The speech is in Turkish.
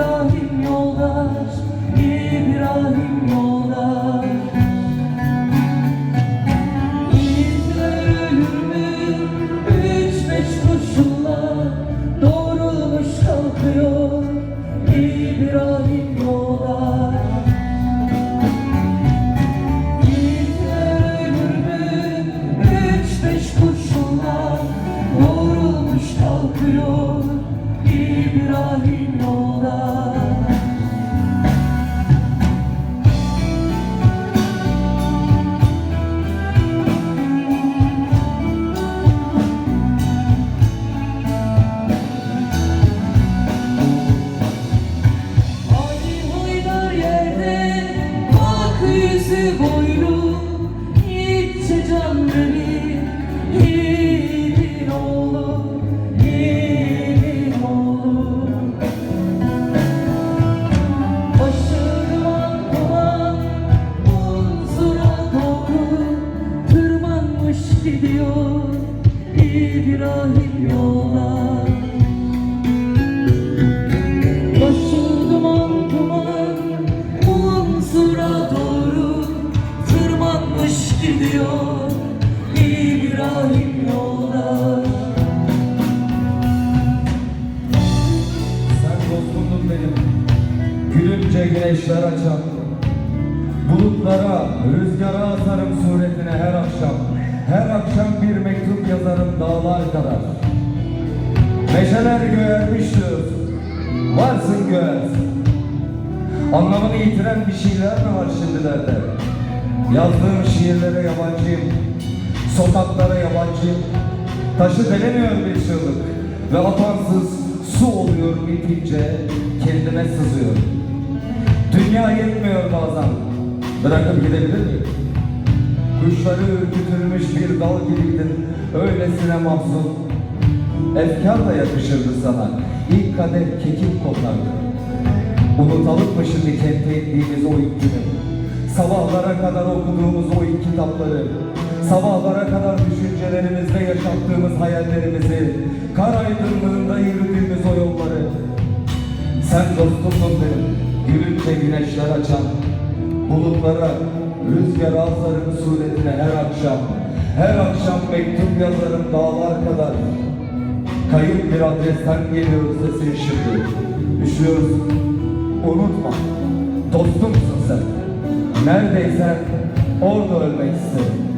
İbrahim yoldaş, İbrahim yoldaş İzler ölür mü? Gidiyor İbrahim Tırmanmış gidiyor İbrahim yolda Sen dostumdun benim. Gülünce güneşler açan Bulutlara, rüzgara asarım suretine her akşam Her akşam bir mektup yazarım dağlar kadar. Meşeler göğermiştir Varsın göğersin Anlamını yitiren bir şeyler mi var şimdilerde? Yazdığım şiirlere yabancıyım Sokaklara yabancıyım. Taşı delemiyor bir çığlık Ve atansız su oluyor bitince Kendime sızıyor Dünya yetmiyor bazen. Bırakıp gidebilir miyim? Kuşları ürkütülmüş bir dal gibiydin Öylesine mahzun. Efkar da yakışırdı sana. İlk kadeh kekik kokardı Unutalım mı şimdi kente indiğimiz o ilk günü? Sabahlara kadar okuduğumuz o ilk kitapları, sabahlara kadar düşüncelerimizde yaşattığımız hayallerimizi, kar aydınlığında yürüdüğümüz o yolları. Sen dostumdun benim, gülünce güneşler açan, bulutlara, rüzgar azların suretine her akşam, her akşam mektup yazarım dağlar kadar. Kayıp bir adresten geliyor sesin şimdi. Üşüyoruz. Unutma. Dostumsun sen. Neredeysen orada ölmek isterim.